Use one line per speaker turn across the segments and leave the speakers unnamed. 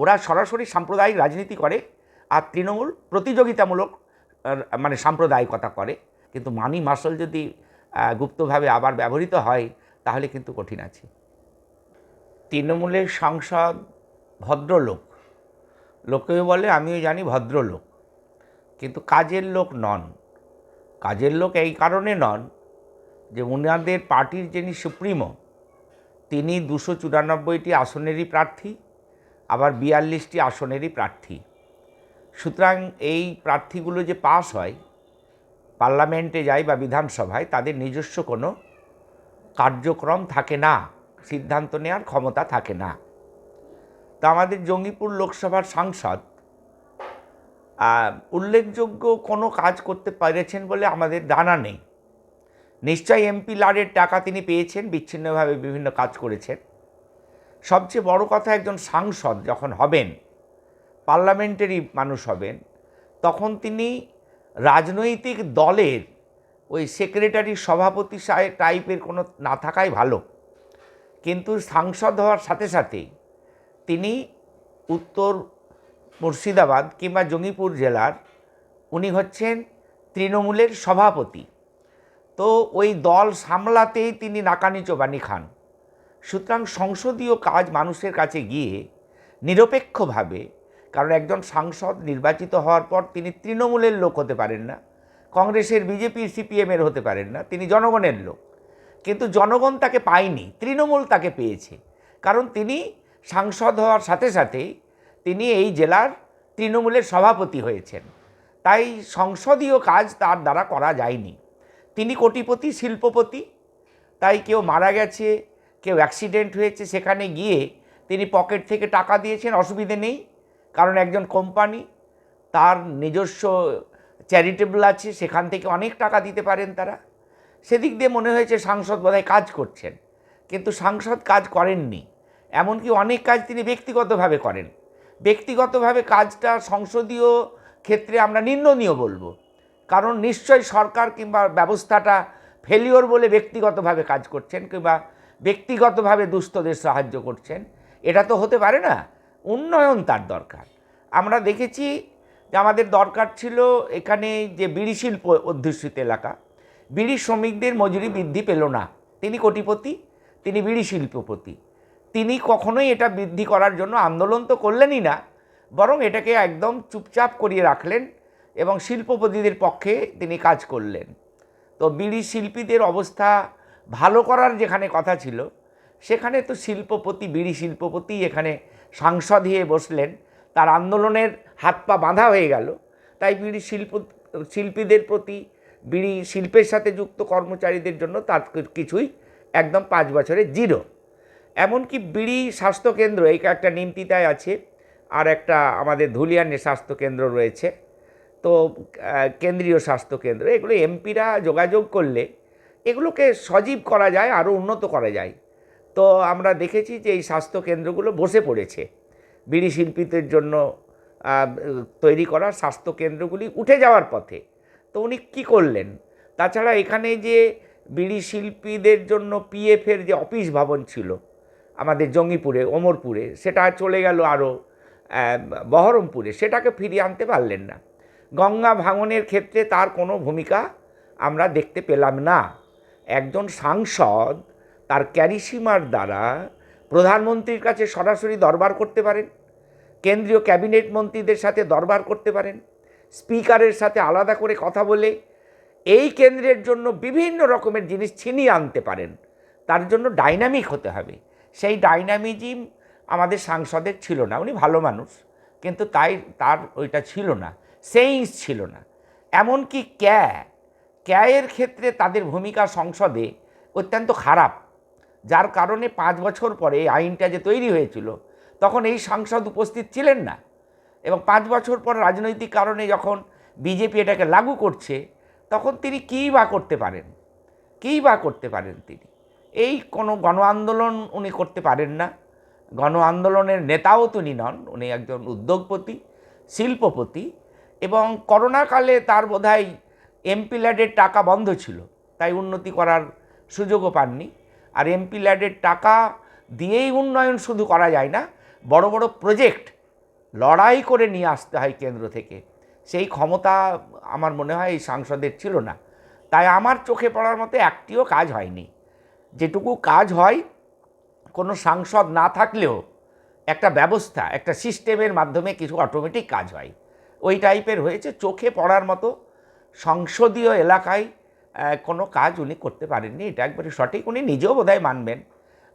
ওরা সরাসরি সাম্প্রদায়িক রাজনীতি করে আর তৃণমূল প্রতিযোগিতামূলক মানে সাম্প্রদায়িকতা করে। কিন্তু মানি মাসল যদি গুপ্তভাবে আবার ব্যবহৃত হয়, তাহলে কিন্তু কঠিন আছে। তৃণমূলের সাংসদ ভদ্রলোক। লোকে বলে, আমিও জানি ভদ্রলোক। কিন্তু কাজের লোক নন। কাজের লোক এই কারণে নন যে উনাদের পার্টির যিনি সুপ্রিমো, তিনি দুশো চুরানব্বইটি আসনেরই প্রার্থী। আবার বিয়াল্লিশটি আসনেরই প্রার্থী। সুতরাং এই প্রার্থীগুলো যে পাস হয়, পার্লামেন্টে যায় বা বিধানসভায়, তাদের নিজস্ব কোনো কার্যক্রম থাকে না, সিদ্ধান্ত নেওয়ার ক্ষমতা থাকে না। তা আমাদের জঙ্গিপুর লোকসভার সাংসদ উল্লেখযোগ্য কোনো কাজ করতে পেরেছেন বলে আমাদের জানা নেই। নিশ্চয়ই এমপি লাডের টাকা তিনি পেয়েছেন, বিচ্ছিন্নভাবে বিভিন্ন কাজ করেছেন। সবচেয়ে বড় কথা একজন সাংসদ যখন হবেন পার্লামেন্টারি মানুষ হবেন, তখন তিনি রাজনৈতিক দলের ওই সেক্রেটারি সভাপতি টাইপের কোনো না থাকাই ভালো। কিন্তু সাংসদ হওয়ার সাথে সাথেই তিনি উত্তর মুর্শিদাবাদ কিংবা জঙ্গিপুর জেলার উনি হচ্ছেন তৃণমূলের সভাপতি। তো ওই দল সামলাতেই তিনি নাকানি চোবানি খান। সুতরাং সংসদীয় কাজ মানুষের কাছে গিয়ে নিরপেক্ষভাবে, কারণ একজন সাংসদ নির্বাচিত হওয়ার পর তিনি তৃণমূলের লোক হতে পারেন না, কংগ্রেসের বিজেপি, সিপিএমের হতে পারেন না, তিনি জনগণের লোক। কিন্তু জনগণ তাকে পায়নি, তৃণমূল তাকে পেয়েছে, কারণ তিনি সাংসদ হওয়ার সাথে সাথেই তিনি এই জেলার তৃণমূলের সভাপতি হয়েছেন। তাই সংসদীয় কাজ তার দ্বারা করা যায়নি। তিনি কোটিপতি, শিল্পপতি, তাই কেউ মারা গেছে কেউ অ্যাক্সিডেন্ট হয়েছে সেখানে গিয়ে তিনি পকেট থেকে টাকা দিয়েছেন, অসুবিধে নেই। কারণ একজন কোম্পানি তার নিজস্ব চ্যারিটেবল আছে, সেখান থেকে অনেক টাকা দিতে পারেন তারা। সেদিক দিয়ে মনে হয়েছে সাংসদ বোধহয় কাজ করছেন, কিন্তু সাংসদ কাজ করেননি। এমনকি অনেক কাজ তিনি ব্যক্তিগতভাবে করেন। ব্যক্তিগতভাবে কাজটা সংসদীয় ক্ষেত্রে আমরা নিন্দনীয় বলব। কারণ নিশ্চয়ই সরকার কিংবা ব্যবস্থাটা ফেলিওর বলে ব্যক্তিগতভাবে কাজ করছেন কিংবা ব্যক্তিগতভাবে দুস্থদের সাহায্য করছেন। এটা তো হতে পারে না, উন্নয়ন তার দরকার। আমরা দেখেছি যে আমাদের দরকার ছিল এখানে যে বিড়ি শিল্প অধ্যুষিত এলাকা। বিড়ি শ্রমিকদের মজুরি বৃদ্ধি পেল না। তিনি কোটিপতি, তিনি বিড়ি শিল্পপতি। তিনি কখনোই এটা বৃদ্ধি করার জন্য আন্দোলন তো করলেনই না, বরং এটাকে একদম চুপচাপ করিয়ে রাখলেন এবং শিল্পপতিদের পক্ষে তিনি কাজ করলেন। তো বিড়ি শিল্পীদের অবস্থা ভালো করার যেখানে কথা ছিল, সেখানে তো শিল্পপতি, বিড়ি শিল্পপতি এখানে সাংসদ হয়ে বসলেন। তার আন্দোলনের হাত পা বাঁধা হয়ে গেল। তাই বিড়ি শিল্প, শিল্পীদের প্রতি, বিড়ি শিল্পের সাথে যুক্ত কর্মচারীদের জন্য তার কিছুই একদম পাঁচ বছরে জিরো। এমনকি বিড়ি স্বাস্থ্যকেন্দ্র, এই একটা নিমতিতায় আছে, আর একটা আমাদের ধুলিয়ানে স্বাস্থ্যকেন্দ্র রয়েছে। তো কেন্দ্রীয় স্বাস্থ্যকেন্দ্র, এগুলো এমপিরা যোগাযোগ করলে এগুলোকে সজীব করা যায়, আরও উন্নত করা যায়। তো আমরা দেখেছি যে এই স্বাস্থ্যকেন্দ্রগুলো বসে পড়েছে। বিড়ি শিল্পীদের জন্য তৈরি করা স্বাস্থ্যকেন্দ্রগুলি উঠে যাওয়ার পথে। তো উনি কী করলেন? তাছাড়া এখানে যে বিড়ি শিল্পীদের জন্য পিএফের যে অফিস ভবন ছিল, আমাদের জঙ্গিপুরে, ওমরপুরে, সেটা চলে গেল আরও বহরমপুরে, সেটাকে ফিরিয়ে আনতে পারলেন না। গঙ্গা ভাঙনের ক্ষেত্রে তার কোনো ভূমিকা আমরা দেখতে পেলাম না। একজন সাংসদ তার ক্যারিসিমার দ্বারা প্রধানমন্ত্রীর কাছে সরাসরি দরবার করতে পারেন, কেন্দ্রীয় ক্যাবিনেট মন্ত্রীদের সাথে দরবার করতে পারেন, স্পিকারের সাথে আলাদা করে কথা বলে এই কেন্দ্রের জন্য বিভিন্ন রকমের জিনিস ছিনিয়ে আনতে পারেন। তার জন্য ডাইনামিক হতে হবে। সেই ডাইনামিজম আমাদের সাংসদের ছিল না, উনি ভালো মানুষ, কিন্তু তাই তার ওইটা ছিল না, সেইন্স ছিল না। এমনকি ক্যা ক্যায়ের ক্ষেত্রে তাদের ভূমিকা সংসদে অত্যন্ত খারাপ। যার কারণে পাঁচ বছর পরে আইনটা যে তৈরি হয়েছিল, তখন এই সাংসদ উপস্থিত ছিলেন না। এবং পাঁচ বছর পর রাজনৈতিক কারণে যখন বিজেপি এটাকে লাগু করছে, তখন তিনি কী বা করতে পারেন? কী বা করতে পারেন তিনি? এই কোনো গণ আন্দোলন উনি করতে পারেন না। গণ আন্দোলনের নেতাও তিনি নন, উনি একজন উদ্যোগপতি, শিল্পপতি এবং করোনাকালে তার বোধহয় এমপি ল্যাডের টাকা বন্ধ ছিল, তাই উন্নতি করার সুযোগও পাননি। আর এমপি ল্যাডের টাকা দিয়েই উন্নয়ন শুধু করা যায় না, বড় বড় প্রজেক্ট লড়াই করে নিয়ে আসতে হয় কেন্দ্র থেকে। সেই ক্ষমতা আমার মনে হয় এই সাংসদের ছিল না। তাই আমার চোখে পড়ার মতো একটিও কাজ হয়নি। যেটুকু কাজ হয়, কোনো সাংসদ না থাকলেও একটা ব্যবস্থা, একটা সিস্টেমের মাধ্যমে কিছু অটোমেটিক কাজ হয়। ওই টাইপের হয়েছে, চোখে পড়ার মতো সংসদীয় এলাকায় কোনো কাজ উনি করতে পারেননি। এটা একবারে সঠিক। উনি নিজেও বোধহয় মানবেন।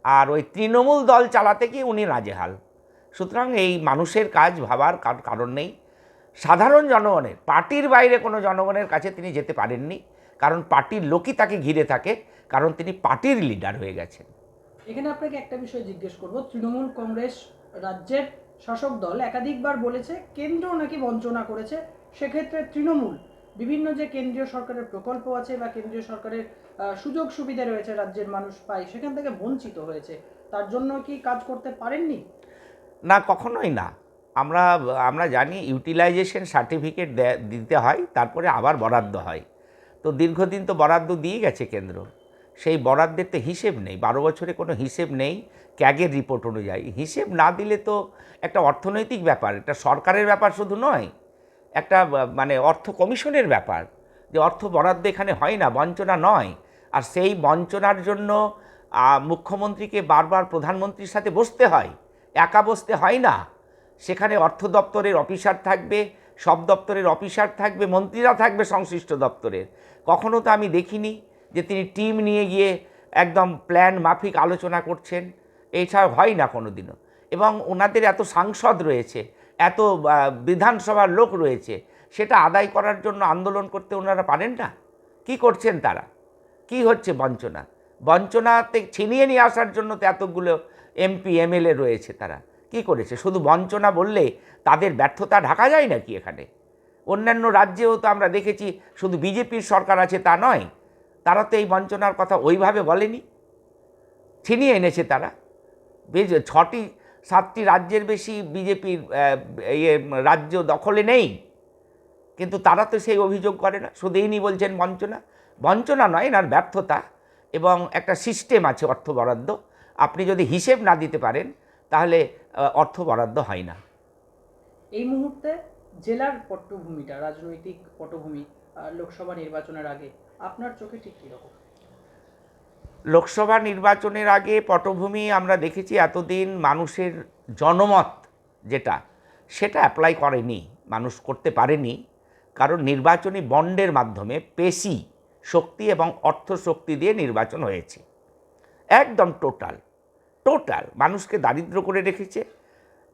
আর ওই তৃণমূল দল চালাতে গিয়ে উনি নাজেহাল সুতরাং এই মানুষের কাজ ভাবার কার- কারণ নেই। সাধারণ জনগণের, পার্টির বাইরে কোনো জনগণের কাছে তিনি যেতে পারেননি। কারণ পার্টির লোকই তাকে ঘিরে থাকে। কারণ তিনি পার্টির লিডার হয়ে গেছেন।
এখানে আপনাকে একটা বিষয় জিজ্ঞেস করব। তৃণমূল কংগ্রেস রাজ্যের শাসক দল একাধিকবার বলেছে, কেন্দ্র নাকি বঞ্চনা করেছে। সেক্ষেত্রে তৃণমূল বিভিন্ন যে কেন্দ্রীয় সরকারের প্রকল্প আছে বা কেন্দ্রীয় সরকারের সুযোগ সুবিধা রয়েছে রাজ্যের মানুষ পায়, সেখান থেকে বঞ্চিত হয়েছে। তার জন্য কি কাজ করতে পারেননি?
না, কখনোই না। আমরা আমরা জানি ইউটিলাইজেশন সার্টিফিকেট দিতে হয়, তারপরে আবার বরাদ্দ হয়। তো দীর্ঘদিন তো বরাদ্দ দিয়ে গেছে কেন্দ্র। সেই বরাদ্দের তো হিসেব নেই, বারো বছরে কোনো হিসেব নেই ক্যাগের রিপোর্ট অনুযায়ী। হিসেব না দিলে তো একটা অর্থনৈতিক ব্যাপার, এটা সরকারের ব্যাপার শুধু নয় একটা মানে অর্থ কমিশনের ব্যাপার। যে অর্থ বরাদ্দ এখানে হয় না, বঞ্চনা নয়। আর সেই বঞ্চনার জন্য মুখ্যমন্ত্রীকে বারবার প্রধানমন্ত্রীর সাথে বসতে হয়। একা বসতে হয় না। সেখানে অর্থ দপ্তরের অফিসার থাকবে, সব দপ্তরের অফিসার থাকবে, মন্ত্রীরা থাকবে সংশ্লিষ্ট দপ্তরের। কখনো তো আমি দেখিনি যে তিনি টিম নিয়ে গিয়ে একদম প্ল্যান মাফিক আলোচনা করছেন। এছাড়া হয় না কোনো দিনও এবং ওনাদের এত সাংসদ রয়েছে এত বিধানসভার লোক রয়েছে, সেটা আদায় করার জন্য আন্দোলন করতে ওনারা পারেন না? কি করছেন তারা? কি হচ্ছে বঞ্চনা? বঞ্চনাতে ছিনিয়ে নিয়ে আসার জন্য তো এতগুলো এমপি, এমএলএ রয়েছে তারা। কি করেছে? শুধু বঞ্চনা বললে তাদের ব্যর্থতা ঢাকা যায় নাকি এখানে? অন্যান্য রাজ্যেও তো আমরা দেখেছি, শুধু বিজেপির সরকার আছে তা নয়, তারা তো এই বঞ্চনার কথা ওইভাবে বলেনি। ছিনিয়ে এনেছে তারা। ছটি সাতটি রাজ্যের বেশি বিজেপির ইয়ে রাজ্য দখলে নেই। কিন্তু তারা তো সেই অভিযোগ করে না। শুধু বলছেন বঞ্চনা। বঞ্চনা নয়, এনার ব্যর্থতা এবং একটা সিস্টেম আছে অর্থ বরাদ্দ। আপনি যদি হিসেব না দিতে পারেন, তাহলে অর্থ বরাদ্দ হয় না।
এই মুহূর্তে জেলার পটভূমিটা রাজনৈতিক পটভূমি লোকসভা নির্বাচনের আগে, আপনার চোখে ঠিক কীরকম?
লোকসভা নির্বাচনের আগে পটভূমি আমরা দেখেছি এতদিন মানুষের জনমত যেটা, সেটা অ্যাপ্লাই করেনি, মানুষ করতে পারেনি। কারণ নির্বাচনী বন্ডের মাধ্যমে পেশি শক্তি এবং অর্থ শক্তি দিয়ে নির্বাচন হয়েছে। একদম টোটাল টোটাল মানুষকে দারিদ্র করে রেখেছে,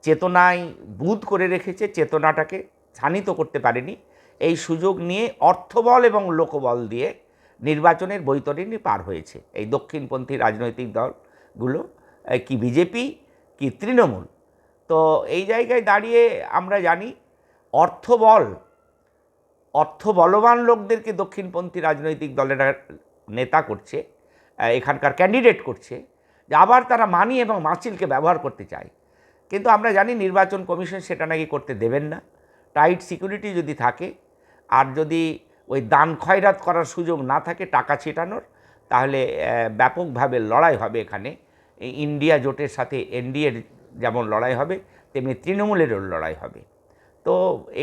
চেতনায় বুধ করে রেখেছে, চেতনাটাকে শানিত করতে পারেনি। এই সুযোগ নিয়ে অর্থবল এবং লোকবল দিয়ে নির্বাচনের বৈতরণী পার হয়েছে। এই দক্ষিণপন্থী রাজনৈতিক দলগুলো কি বিজেপি, কি তৃণমূল, তো এই জায়গায় দাঁড়িয়ে আমরা জানি অর্থবল অর্থ বলবান লোকদেরকে দক্ষিণপন্থী রাজনৈতিক দলের নেতা করছে, এখানকার ক্যান্ডিডেট করছে, যে আবার তারা মানি এবং মাছিলকে ব্যবহার করতে চায়। কিন্তু আমরা জানি নির্বাচন কমিশন সেটা নাকি করতে দেবেন না। টাইট সিকিউরিটি যদি থাকে, আর যদি ওই দান খয়রাত করার সুযোগ না থাকে, টাকা ছেটানোর, তাহলে ব্যাপকভাবে লড়াই হবে এখানে। ইন্ডিয়া জোটের সাথে এনডিএর যেমন লড়াই হবে, তেমনি তৃণমূলেরও লড়াই হবে। তো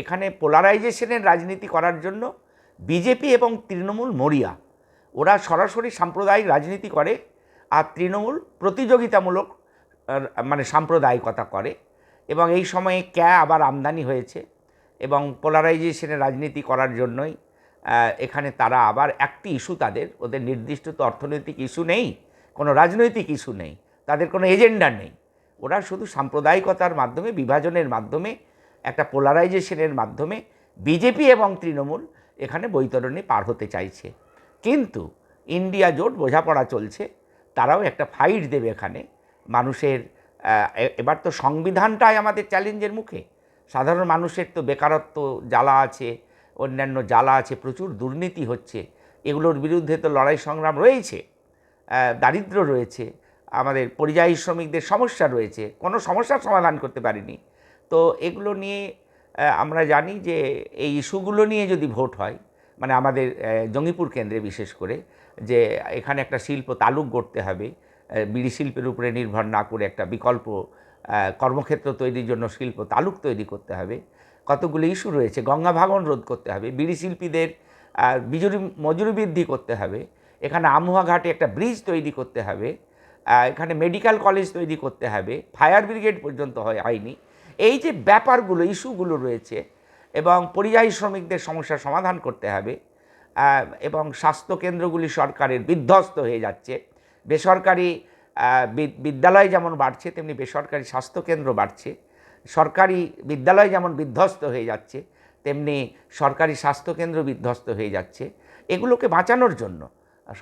এখানে পোলারাইজেশনের রাজনীতি করার জন্য বিজেপি এবং তৃণমূল মরিয়া, ওরা সরাসরি সাম্প্রদায়িক রাজনীতি করে আর তৃণমূল প্রতিযোগিতামূলক মানে সাম্প্রদায়িকতা করে। এবং এই সময়ে ক্যা আবার আমদানি হয়েছে। এবং পোলারাইজেশনের রাজনীতি করার জন্যই এখানে তারা আবার একটি ইস্যু তাদের, ওদের নির্দিষ্ট তো অর্থনৈতিক ইস্যু নেই, কোনো রাজনৈতিক ইস্যু নেই, তাদের কোনো এজেন্ডা নেই। ওরা শুধু সাম্প্রদায়িকতার মাধ্যমে, বিভাজনের মাধ্যমে, একটা পোলারাইজেশনের মাধ্যমে বিজেপি এবং তৃণমূল এখানে বৈতরণী পার হতে চাইছে। কিন্তু ইন্ডিয়া জোট বোঝাপড়া চলছে, তারাও একটা ফাইট দেবে এখানে। মানুষের এবার তো সংবিধানটাই আমাদের চ্যালেঞ্জের মুখে। সাধারণ মানুষের তো বেকারত্ব, জ্বালা আছে অন্যান্য জ্বালা আছে, প্রচুর দুর্নীতি হচ্ছে, এগুলোর বিরুদ্ধে তো লড়াই সংগ্রাম রয়েছে দারিদ্র রয়েছে, আমাদের পরিযায়ী শ্রমিকদের সমস্যা রয়েছে, কোনো সমস্যার সমাধান করতে পারিনি। তো এগুলো নিয়ে আমরা জানি যে এই ইস্যুগুলো নিয়ে যদি ভোট হয় মানে আমাদের জঙ্গিপুর কেন্দ্রে বিশেষ করে, যে এখানে একটা শিল্প তালুক গড়তে হবে বিড়ি শিল্পের উপরে নির্ভর না করে একটা বিকল্প কর্মক্ষেত্র তৈরির জন্য শিল্প তালুক তৈরি করতে হবে কতগুলো ইস্যু রয়েছে, গঙ্গা ভাঙন রোধ করতে হবে, বিড়ি শিল্পীদের বিজুরি, মজুরি বৃদ্ধি করতে হবে, এখানে আমুয়া ঘাটে একটা ব্রিজ তৈরি করতে হবে এখানে মেডিকেল কলেজ তৈরি করতে হবে, ফায়ার ব্রিগেড পর্যন্ত হয়, হয়নি। এই যে ব্যাপারগুলো, ইস্যুগুলো রয়েছে এবং পরিযায়ী শ্রমিকদের সমস্যার সমাধান করতে হবে এবং স্বাস্থ্যকেন্দ্রগুলি সরকারের বিধ্বস্ত হয়ে যাচ্ছে। বেসরকারি বিদ্যালয় যেমন বাড়ছে, তেমনি বেসরকারি স্বাস্থ্যকেন্দ্র বাড়ছে। সরকারি বিদ্যালয় যেমন বিধ্বস্ত হয়ে যাচ্ছে, তেমনি সরকারি স্বাস্থ্যকেন্দ্র বিধ্বস্ত হয়ে যাচ্ছে। এগুলোকে বাঁচানোর জন্য,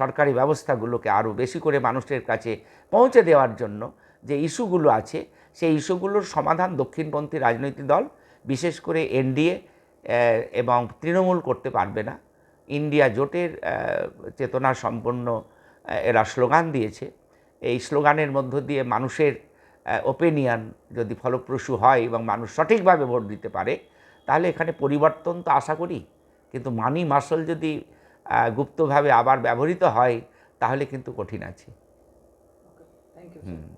সরকারি ব্যবস্থাগুলোকে আরও বেশি করে মানুষের কাছে পৌঁছে দেওয়ার জন্য যে ইস্যুগুলো আছে, সেই ইস্যুগুলোর সমাধান দক্ষিণপন্থী রাজনৈতিক দল, বিশেষ করে এনডিএ এবং তৃণমূল করতে পারবে না। ইন্ডিয়া জোটের চেতনা সম্পন্ন এরা স্লোগান দিয়েছে। এই স্লোগানের মধ্য দিয়ে মানুষের ওপিনিয়ন যদি ফলপ্রসূ হয় এবং মানুষ সঠিকভাবে ভোট দিতে পারে তাহলে এখানে পরিবর্তন তো আশা করি। কিন্তু মানি মার্শাল যদি গুপ্তভাবে আবার ব্যবহৃত হয় তাহলে কিন্তু কঠিন আছে।
Thank you
hmm.